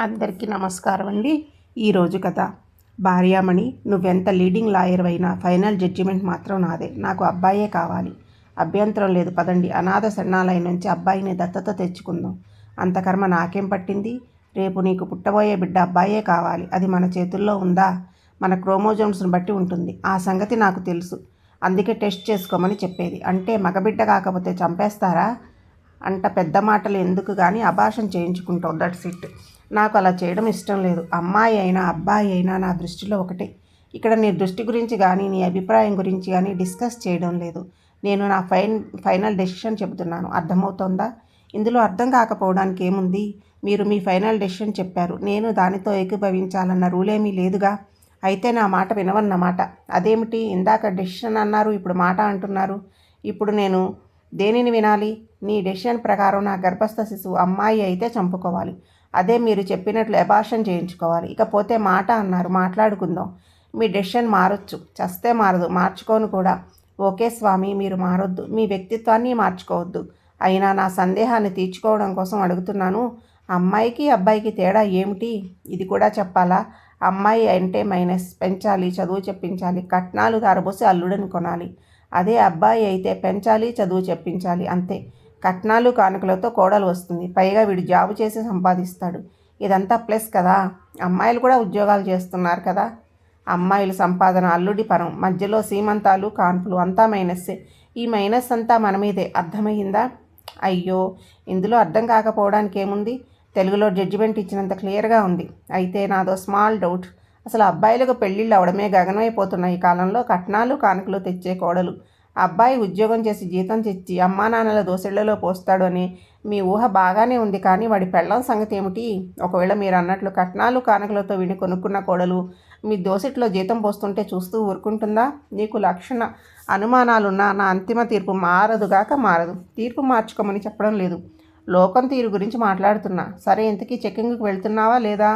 అందరికీ నమస్కారం అండి. ఈరోజు కథ. భార్యామణి నువ్వెంత లీడింగ్ లాయర్ అయినా ఫైనల్ జడ్జిమెంట్ మాత్రం నాదే. నాకు అబ్బాయే కావాలి. అభ్యంతరం లేదు పదండి. అనాథ శరణాలయం నుంచి అబ్బాయిని దత్తత తెచ్చుకుందాం. అంత కర్మ నాకేం పట్టింది? రేపు నీకు పుట్టబోయే బిడ్డ అబ్బాయే కావాలి. అది మన చేతుల్లో ఉందా? మన క్రోమోజోమ్స్ని బట్టి ఉంటుంది. ఆ సంగతి నాకు తెలుసు. అందుకే టెస్ట్ చేసుకోమని చెప్పేది. అంటే మగబిడ్డ కాకపోతే చంపేస్తారా? అంట పెద్ద మాటలు ఎందుకు కానీ అభాషం చేయించుకుంటావు దట్స్ ఇట్. నాకు అలా చేయడం ఇష్టం లేదు. అమ్మాయి అయినా అబ్బాయి అయినా నా దృష్టిలో ఒకటే. ఇక్కడ నీ దృష్టి గురించి కానీ నీ అభిప్రాయం గురించి కానీ డిస్కస్ చేయడం లేదు. నేను నా ఫైన్ ఫైనల్ డెసిషన్ చెబుతున్నాను. అర్థమవుతోందా? ఇందులో అర్థం కాకపోవడానికి ఏముంది? మీరు మీ ఫైనల్ డెసిషన్ చెప్పారు. నేను దానితో ఏకీభవించాలన్న రూలేమీ లేదుగా? అయితే నా మాట వినవన్నమాట. అదేమిటి? ఇందాక డెసిషన్ అన్నారు ఇప్పుడు మాట అంటున్నారు. ఇప్పుడు నేను దేనిని వినాలి? నీ డెసిషన్ ప్రకారం నా గర్భస్థ శిశువు అమ్మాయి అయితే చంపుకోవాలి. అదే మీరు చెప్పినట్లు అబార్షన్ చేయించుకోవాలి. ఇకపోతే మాట అన్నారు మాట్లాడుకుందాం. మీ డెసిషన్ మారొచ్చు. చస్తే మారదు. మార్చుకోను కూడా. ఓకే స్వామి మీరు మారొద్దు. మీ వ్యక్తిత్వాన్ని మార్చుకోవద్దు. అయినా నా సందేహాన్ని తీర్చుకోవడం కోసం అడుగుతున్నాను. అమ్మాయికి అబ్బాయికి తేడా ఏమిటి? ఇది కూడా చెప్పాలా? అమ్మాయి అంటే మైనస్. పెంచాలి చదువు చెప్పించాలి. కట్నాలు తారబోసి అల్లుడని కొనాలి. అదే అబ్బాయి అయితే పెంచాలి చదువు చెప్పించాలి. అంతే. కట్నాలు కానుకలతో కోడలు వస్తుంది. పైగా వీడు జాబు చేసి సంపాదిస్తాడు. ఇదంతా ప్లస్ కదా. అమ్మాయిలు కూడా ఉద్యోగాలు చేస్తున్నారు కదా. అమ్మాయిల సంపాదన అల్లుడి పరం. మధ్యలో సీమంతాలు కాన్పులు అంతా మైనస్సే. ఈ మైనస్ అంతా మన మీదే. అర్థమైందా అయ్యో! ఇందులో అర్థం కాకపోవడానికి ఏముంది? తెలుగులో జడ్జిమెంట్ ఇచ్చినంత క్లియర్గా ఉంది. అయితే నాదో స్మాల్ డౌట్ అసలు అబ్బాయిలకు పెళ్ళిళ్ళు అవడమే గగనమైపోతున్న ఈ కాలంలో. కట్నాలు కానుకలు తెచ్చే కోడలు. అబ్బాయి ఉద్యోగం చేసి జీతం తెచ్చి అమ్మా నాన్నల దోసెళ్ళలో పోస్తాడు అని మీ ఊహ బాగానే ఉంది కానీ వాడి పెళ్ళం సంగతి ఏమిటి? ఒకవేళ మీరు అన్నట్లు కట్నాలు కానుకలతో విని కొనుక్కున్న కోడలు మీ దోసెట్లో జీతం పోస్తుంటే చూస్తూ ఊరుకుంటుందా? నీకు లక్షణ అనుమానాలున్నా నా అంతిమ తీర్పు మారదుగాక మారదు. తీర్పు మార్చుకోమని చెప్పడం లేదు. లోకం తీరు గురించి మాట్లాడుతున్నా. సరే ఇంతకీ చెక్కింగ్కి వెళ్తున్నావా లేదా?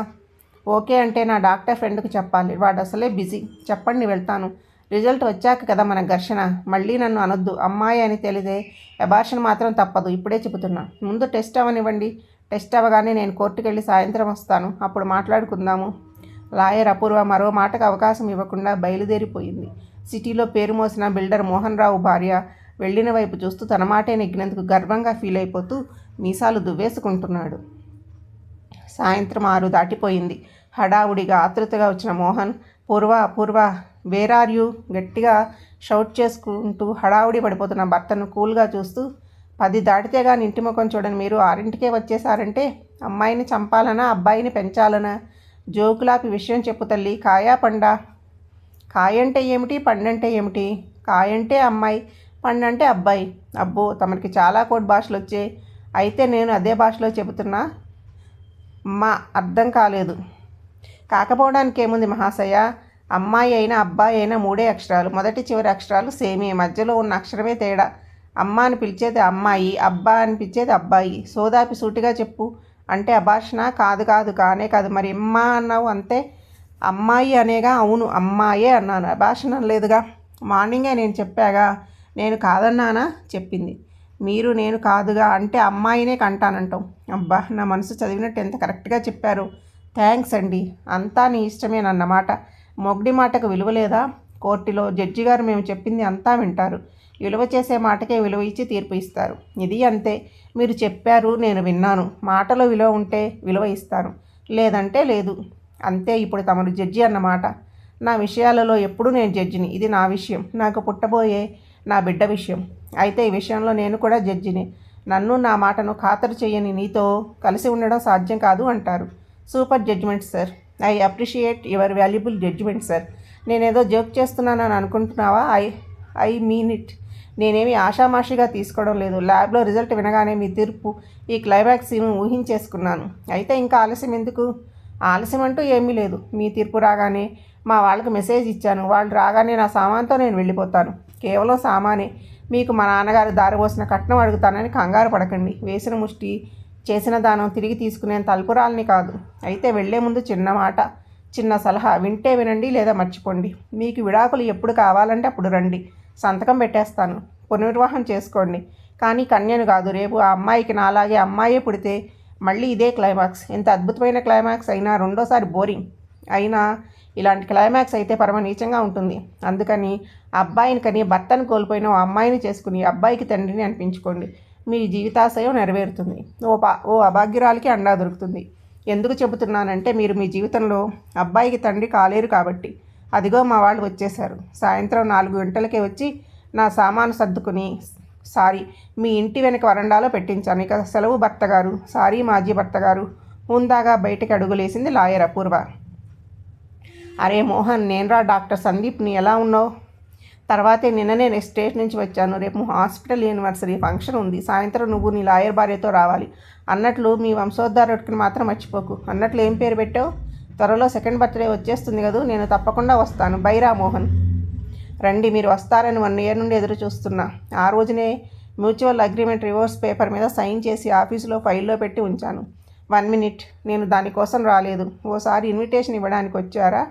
ఓకే అంటే నా డాక్టర్ ఫ్రెండ్కి చెప్పాలి. వాడు అసలే బిజీ. చెప్పండి వెళ్తాను. రిజల్ట్ వచ్చాక కదా మన ఘర్షణ. మళ్ళీ నన్ను అనొద్దు. అమ్మాయి అని తెలిదే అబార్షన్ మాత్రం తప్పదు. ఇప్పుడే చెబుతున్నా. ముందు టెస్ట్ అవ్వనివ్వండి టెస్ట్ అవ్వగానే నేను కోర్టుకు వెళ్ళి సాయంత్రం వస్తాను. అప్పుడు మాట్లాడుకుందాము. లాయర్ అపూర్వ మరో మాటకు అవకాశం ఇవ్వకుండా బయలుదేరిపోయింది. సిటీలో పేరు మోసిన బిల్డర్ మోహన్ రావు భార్య వెళ్ళిన వైపు చూస్తూ తన మాటే నెగ్గినందుకు గర్వంగా ఫీల్ అయిపోతూ మీసాలు దువ్వేసుకుంటున్నాడు. సాయంత్రం ఆరు దాటిపోయింది. హడావుడిగా ఆతృతగా వచ్చిన Mohan Purva Purva where are you గట్టిగా షౌట్ చేసుకుంటూ హడావుడి పడిపోతున్న భర్తను కూల్గా చూస్తూ పది దాటితే కానీ ఇంటి ముఖం చూడని మీరు. ఆరింటికే వచ్చేసారంటే అమ్మాయిని చంపాలనా? అబ్బాయిని పెంచాలనా? జోకులాపి విషయం చెప్పు తల్లి. కాయా పండా? కాయంటే ఏమిటి? పండంటే ఏమిటి? కాయంటే అమ్మాయి పండంటే అబ్బాయి. అబ్బో తమకి చాలా కోడ్ భాషలు వచ్చాయి అయితే నేను అదే భాషలో చెబుతున్నా. మా అర్థం కాలేదు. కాకపోవడానికి ఏముంది మహాశయ? అమ్మాయి అయినా అబ్బాయి అయినా మూడే అక్షరాలు. మొదటి చివరి అక్షరాలు సేమే. మధ్యలో ఉన్న అక్షరమే తేడా. అమ్మ అని పిలిచేది అమ్మాయి అబ్బా అని పిలిచేది అబ్బాయి. సోదాపి సూటిగా చెప్పు. అంటే అభాషణ కాదు కాదు కానే కాదు. మరి అమ్మ అన్నావు అంతే అమ్మాయి అనేగా అవును అమ్మాయే అన్నాను. అభాషణ లేదుగా మార్నింగే నేను చెప్పాగా. నేను కాదన్నానా? చెప్పింది. మీరు నేను కాదుగా అంటే అమ్మాయినే కంటానంటాం అబ్బా నా మనసు చదివినట్టు ఎంత కరెక్ట్గా చెప్పారు. థ్యాంక్స్ అండి. అంతా నీ ఇష్టమేనన్నమాట. మొగ్డి మాటకు విలువ లేదా? కోర్టులో జడ్జి గారు మేము చెప్పింది అంతా వింటారు. విలువ చేసే మాటకే విలువ ఇచ్చి తీర్పు ఇస్తారు. ఇది అంతే. మీరు చెప్పారు నేను విన్నాను. మాటలో విలువ ఉంటే విలువ ఇస్తాను. లేదంటే లేదు. అంతే ఇప్పుడు తమరు జడ్జి అన్నమాట నా విషయాలలో ఎప్పుడూ నేను జడ్జిని. ఇది నా విషయం. నాకు పుట్టబోయే నా బిడ్డ విషయం. అయితే ఈ విషయంలో నేను కూడా జడ్జిని. నన్ను నా మాటను ఖాతరు చేయని నీతో కలిసి ఉండడం సాధ్యం కాదు అంటారు. Super judgement sir. I appreciate your valuable judgement sir. నేనేదో జోక్ చేస్తున్నానని అనుకుంటున్నావా? I I mean it. నేనేమి ఆషామాషిగా తీసుకోవడం లేదు. ల్యాబ్లో రిజల్ట్ వినగానే మీ తీర్పు ఈ క్లైమాక్స్ ఊహించేసుకున్నాను. అయితే ఇంకా ఆలస్యం ఎందుకు? ఆలస్యం అంటూ ఏమీ లేదు. మీ తీర్పు రాగానే మా వాళ్ళకి మెసేజ్ ఇచ్చాను. వాళ్ళు రాగానే నా సామాన్తో నేను వెళ్ళిపోతాను. కేవలం సామానే. మీకు మా నాన్నగారు దారిపోసిన కట్నం అడుగుతానని కంగారు పడకండి. వేసిన ముష్టి చేసిన దానం తిరిగి తీసుకునేంత తలుపురాలని కాదు. అయితే వెళ్ళే ముందు చిన్న మాట చిన్న సలహా వింటే వినండి లేదా మర్చిపోండి. మీకు విడాకులు ఎప్పుడు కావాలంటే అప్పుడు రండి. సంతకం పెట్టేస్తాను. పునర్వివాహం చేసుకోండి. కానీ కన్యను కాదు. రేపు ఆ అమ్మాయికి నాలాగే అమ్మాయే పుడితే మళ్ళీ ఇదే క్లైమాక్స్. ఇంత అద్భుతమైన క్లైమాక్స్ అయినా రెండోసారి బోరింగ్. అయినా ఇలాంటి క్లైమాక్స్ అయితే పరమ నీచంగా ఉంటుంది. అందుకని అబ్బాయిని కని భర్తను కోల్పోయిన ఓ అమ్మాయిని చేసుకుని అబ్బాయికి తండ్రిని అనిపించుకోండి. మీ జీవితాశయం నెరవేరుతుంది. ఓ పా ఓ అభాగ్యురాలకి అండా దొరుకుతుంది. ఎందుకు చెబుతున్నానంటే మీరు మీ జీవితంలో అబ్బాయికి తండ్రి కాలేరు కాబట్టి. అదిగో మా వాళ్ళు వచ్చేశారు. సాయంత్రం నాలుగు గంటలకే వచ్చి నా సామాను సర్దుకుని సారీ మీ ఇంటి వెనక వరండాలో పెట్టించాను. ఇక సెలవు భర్త గారు సారీ మాజీ భర్త గారు హుందాగా బయటకు అడుగులేసింది లాయర్ అపూర్వ. అరే మోహన్ నేనురా డాక్టర్ సందీప్ని. ఎలా ఉన్నావు? తర్వాతే నిన్ననే నేను స్టేట్ నుంచి వచ్చాను. రేపు హాస్పిటల్ యూనివర్సరీ ఫంక్షన్ ఉంది. సాయంత్రం నువ్వు నీ లాయర్ భార్యతో రావాలి. అన్నట్లు మీ వంశోద్ధారకుని మాత్రం మర్చిపోకు. అన్నట్లు ఏం పేరు పెట్టావు? త్వరలో సెకండ్ బర్త్డే వచ్చేస్తుంది కదూ. నేను తప్పకుండా వస్తాను. బైరా మోహన్. రండి మీరు వస్తారని వన్ ఇయర్ నుండి ఎదురు చూస్తున్నా. ఆ రోజునే మ్యూచువల్ అగ్రిమెంట్ రివర్స్ పేపర్ మీద సైన్ చేసి ఆఫీసులో ఫైల్లో పెట్టి ఉంచాను. One minute. నేను దానికోసం రాలేదు. ఓసారి ఇన్విటేషన్ ఇవ్వడానికి వచ్చారా?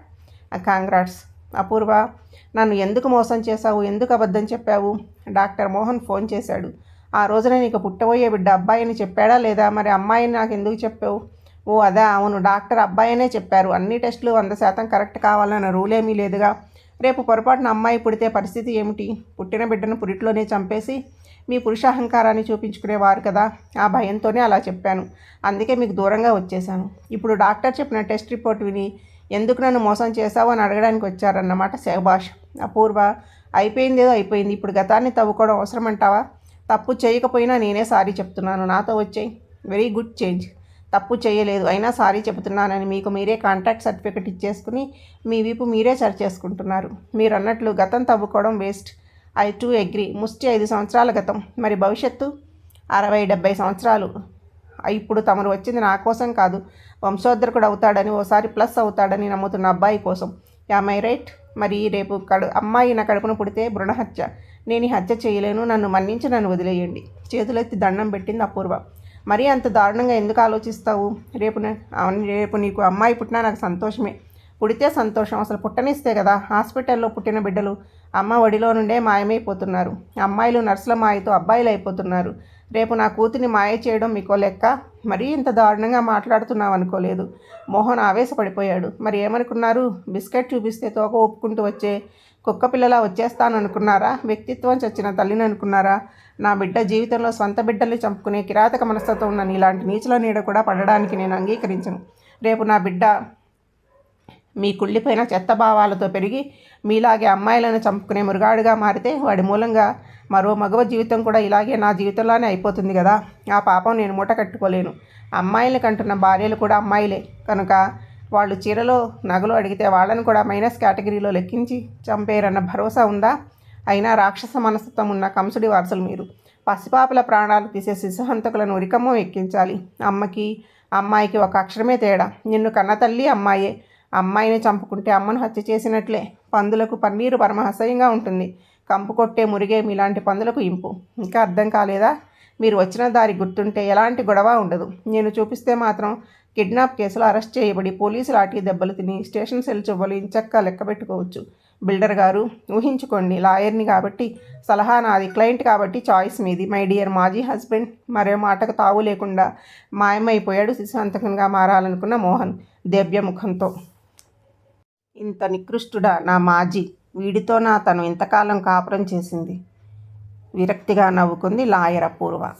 కాంగ్రాట్స్. అపూర్వ నన్ను ఎందుకు మోసం చేశావు? ఎందుకు అబద్ధం చెప్పావు? డాక్టర్ మోహన్ ఫోన్ చేశాడు. ఆ రోజున నీకు పుట్టబోయే బిడ్డ అబ్బాయి అని చెప్పాడా లేదా? మరి అమ్మాయిని నాకు ఎందుకు చెప్పావు? ఓ అదా అవును డాక్టర్ అబ్బాయినే చెప్పారు. అన్ని టెస్టులు వంద శాతం కరెక్ట్ కావాలన్న రూల్ ఏమీ లేదుగా. రేపు పొరపాటున అమ్మాయి పుడితే పరిస్థితి ఏమిటి? పుట్టిన బిడ్డను పురిట్లోనే చంపేసి మీ పురుషాహంకారాన్ని చూపించుకునేవారు కదా? ఆ భయంతోనే అలా చెప్పాను. అందుకే మీకు దూరంగా వచ్చేసాను ఇప్పుడు డాక్టర్ చెప్పిన టెస్ట్ రిపోర్ట్ విని ఎందుకు నన్ను మోసం చేశావు అని అడగడానికి వచ్చారన్నమాట శహబాష్ అపూర్వ అయిపోయిందేదో అయిపోయింది. ఇప్పుడు గతాన్ని తవ్వుకోవడం అవసరమంటావా? తప్పు చేయకపోయినా నేనే సారీ చెప్తున్నాను. నాతో వచ్చేయి వెరీ గుడ్ చేంజ్ తప్పు చేయలేదు. అయినా సారీ చెబుతున్నానని మీకు మీరే కాంట్రాక్ట్ సర్టిఫికెట్ ఇచ్చేసుకుని మీ వీపు మీరే సరి చేసుకుంటున్నారు మీరు అన్నట్లు గతం తవ్వుకోవడం వేస్ట్ ఐ టూ అగ్రి ముష్టి ఐదు సంవత్సరాల గతం. మరి భవిష్యత్తు? అరవై డెబ్బై సంవత్సరాలు. ఇప్పుడు తమరు వచ్చింది నా కోసం కాదు. వంశోద్ధరకుడు అవుతాడని ఓసారి ప్లస్ అవుతాడని నమ్ముతున్న అబ్బాయి కోసం. Am I right. మరి రేపు కడు అమ్మాయి నా కడుపున పుడితే భ్రూణహత్య నేను ఈ హత్య చేయలేను నన్ను మన్నించి నన్ను వదిలేయండి. చేతులెత్తి దండం పెట్టింది అపూర్వ. మరీ అంత దారుణంగా ఎందుకు ఆలోచిస్తావు? రేపు అవును, రేపు నీకు అమ్మాయి పుట్టినా నాకు సంతోషమే. పుడితే సంతోషం అసలు పుట్టనిస్తే కదా. హాస్పిటల్లో పుట్టిన బిడ్డలు అమ్మ ఒడిలో నుండే మాయమైపోతున్నారు. అమ్మాయిలు నర్సుల మాయతో అబ్బాయిలు అయిపోతున్నారు రేపు నా కూతుని మాయ చేయడం మీకో లెక్క? మరీ ఇంత దారుణంగా మాట్లాడుతున్నావు అనుకోలేదు. మోహన్ ఆవేశపడిపోయాడు. మరి ఏమనుకున్నారు? బిస్కెట్ చూపిస్తే తోక ఒప్పుకుంటూ వచ్చే కుక్క పిల్లలా వచ్చేస్తాననుకున్నారా? వ్యక్తిత్వం చచ్చిన తల్లిని అనుకున్నారా? నా బిడ్డ జీవితంలో సొంత బిడ్డల్ని చంపుకునే కిరాతక మనస్తత్వం ఉన్న ఇలాంటి నీచుల నీడ కూడా పడడానికి నేను అంగీకరించను. రేపు నా బిడ్డ మీ కుళ్ళిపోయిన చెత్త భావాలతో పెరిగి మీలాగే అమ్మాయిలను చంపుకునే మురుగాడుగా మారితే వాడి మూలంగా మరో మగవ జీవితం కూడా ఇలాగే నా జీవితంలోనే అయిపోతుంది కదా. ఆ పాపం నేను మూట కట్టుకోలేను. అమ్మాయిలు కంటున్న భార్యలు కూడా అమ్మాయిలే. కనుక వాళ్ళు చీరలో నగలు అడిగితే వాళ్ళని కూడా మైనస్ కేటగిరీలో లెక్కించి చంపేరన్న భరోసా ఉందా? అయినా రాక్షస మనస్తత్వం ఉన్న కంసుడి వారసులు మీరు. పసిపాపల ప్రాణాలు తీసే శిశుహంతకులను ఉరికమ్మం ఎక్కించాలి. అమ్మకి అమ్మాయికి ఒక అక్షరమే తేడా. నిన్ను కన్న తల్లి అమ్మాయే. అమ్మాయిని చంపుకుంటే అమ్మను హత్య చేసినట్లే. పందులకు పన్నీరు పరమ అసహ్యంగా ఉంటుంది. కంపు కొట్టే మురిగే మీలాంటి పందులకు ఇంపు. ఇంకా అర్థం కాలేదా? మీరు వచ్చిన దారి గుర్తుంటే ఎలాంటి గొడవ ఉండదు. నేను చూపిస్తే మాత్రం కిడ్నాప్ కేసులో అరెస్ట్ చేయబడి పోలీసు లాఠీ దెబ్బలు తిని స్టేషన్ సెల్ చువ్వలు ఇంచక్క లెక్క పెట్టుకోవచ్చు. బిల్డర్ గారు ఊహించుకోండి లాయర్ని కాబట్టి సలహా నాది క్లయింట్ కాబట్టి చాయిస్ మీది. మై డియర్ మాజీ హస్బెండ్ మరో మాటకు తావు లేకుండా మాయమైపోయాడు శిశుహంతకంగా మారాలనుకున్న మోహన్ దేవ్యముఖంతో. ఇంత నికృష్టుడా నా మాజీ. వీడితో నా తను ఇంతకాలం కాపురం చేసింది? విరక్తిగా నవ్వుకుంది లాయర్ అపూర్వ